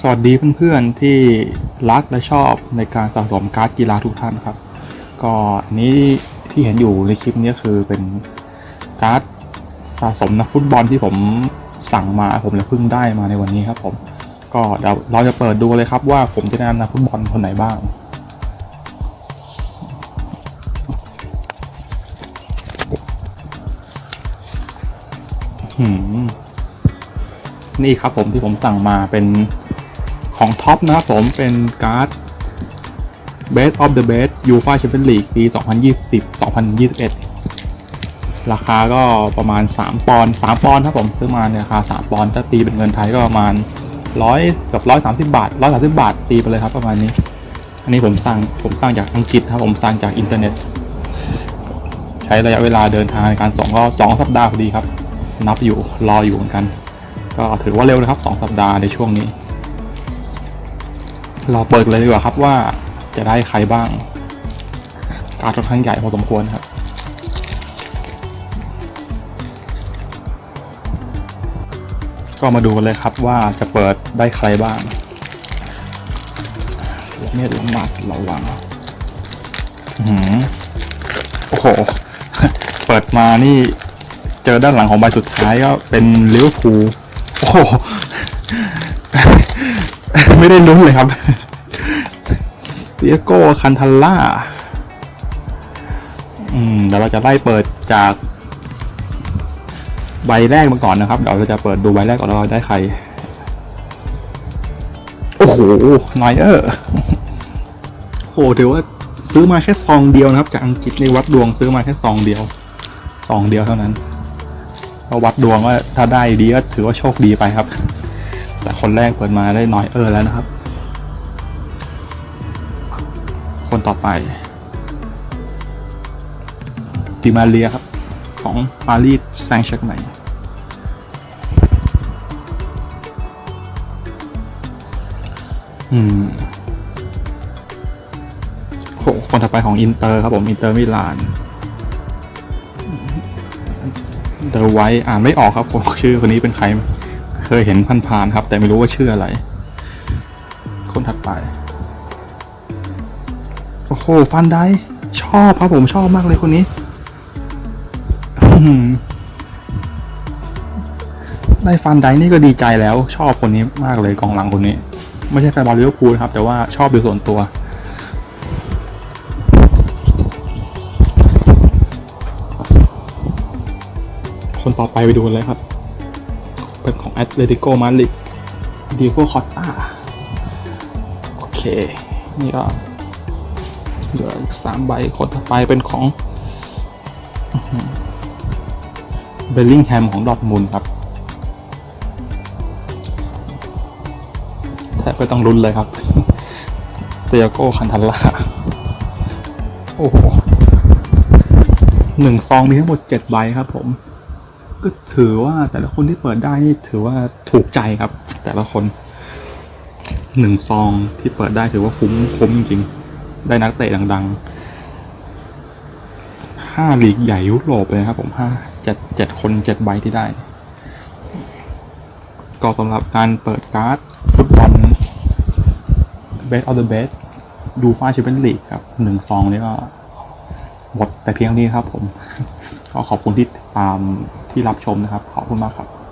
สวัสดีเพื่อนๆที่รักและชอบในการสะสมการ์ดกีฬาทุกท่านครับ ก็นี้ที่เห็นอยู่ในคลิปนี้คือเป็นการ์ดสะสมนักฟุตบอลที่ผมสั่งมาผมเลยเพิ่งได้มาในวันนี้ครับ ผม ก็เดี๋ยวเราจะเปิดดูเลยครับว่าผมจะได้นักฟุตบอลคนไหนบ้างนี่ครับผมที่ผมสั่งมาเป็น ของท็อปนะครับผมเป็นการ์ด Best of the Best UEFA Champions League ปี 2020-2021 ราคาก็ประมาณ 3 ปอนด์3ปอนด์ครับผมซื้อมาในราคา 3 ปอนด์ถ้าตีเป็นเงินไทยก็ประมาณ 100 กับ 130 บาท 130 บาท ตีไปเลยครับประมาณนี้ อันนี้ผมสั่งผมสั่งจากอังกฤษครับผมสั่งจากอินเทอร์เน็ต ใช้ระยะเวลาเดินทางในการส่งก็ 2 สัปดาห์พอดีครับ นับอยู่รออยู่เหมือนกัน ก็ถือว่าเร็วนะครับ 2 สัปดาห์ในช่วงนี้ เราเปิดเลยดีกว่าครับว่าจะได้ใครบ้าง การค่อนข้างใหญ่พอสมควรครับ ก็มาดูกันเลยครับว่าจะเปิดได้ใครบ้างเนี่ยละหมัดระวังอื้อหือโอ้โห เปิดมานี่ เจอด้านหลังของใบสุดท้ายก็เป็นลิเวอร์พูลโอ้โห ไม่ได้ลุ้นเลยครับเตียโก้คันทัลล่าอืมเดี๋ยวเราจะไล่เปิดจาก ใบแรกมาก่อนนะครับ เดี๋ยวเราจะเปิดดูใบแรกก่อนเราได้ใคร โอ้โหนอยเออร์โอ้โหถือว่าซื้อมาแค่ซองเดียวนะครับ จากอังกฤษในวัดดวงซื้อมาแค่ซองเดียวซองเดียวเท่านั้นก็วัดดวงว่าถ้าได้ดีก็ถือว่าโชคดีไปครับ แต่คนแรกเปิดมาได้น้อยเออแล้วนะครับ คนต่อไปดิมาเรียครับ ของปารีสแซงต์แชร์กแมงอืมโหคนต่อไปของอินเตอร์ครับผมอินเตอร์มิลานเดอะไวอ่านไม่ออกครับผมชื่อคนนี้เป็นใคร ยเห็นผ่านๆครับ แต่ไม่รู้ว่าชื่ออะไร คนถัดไป โอ้โห ฟันได้ชอบครับผมชอบมากเลยคนนี้ได้ฟันได้นี่ก็ดีใจแล้ว ชอบคนนี้มากเลยกองหลังคนนี้ ไม่ใช่แฟนบอลลิเวอร์พูลนะครับ แต่ว่าชอบโดยส่วนตัว คนต่อไปไปดูกันเลยครับ เป็นของแอตเลติโกมาลิกดีโกคอตตาโอเค นี่ก็เหลืออีกสามใบคนต่อไปเป็นของเบลลิงแฮมของดอทมุนด์ครับแทบไม่ต้องลุ้นเลยครับ เตียโกคันทัลล่าโอ้โหหนึ่งซองมีทั้งหมดเจ็ดใบครับผม ก็ถือว่าแต่ละคนที่เปิดได้นี่ถือว่าถูกใจครับ แต่ละคนหนึ่งซองที่เปิดได้ถือว่าคุ้มคุ้มจริงๆได้นักเตะดังๆห้าลีกใหญ่ยุโรปเลยครับ ผมห้าเจ็ดเจ็ดคนเจ็ดใบที่ได้ ก็สำหรับการเปิดการ์ดฟุตบอล Best of the Best ดูฟ้าแชมเปี้ยนลีกครับหนึ่งซองนี้ก็หมดแต่เพียงนี้ครับผม ก็ขอบคุณที่ตาม ที่รับชมนะครับ ขอบคุณมากครับ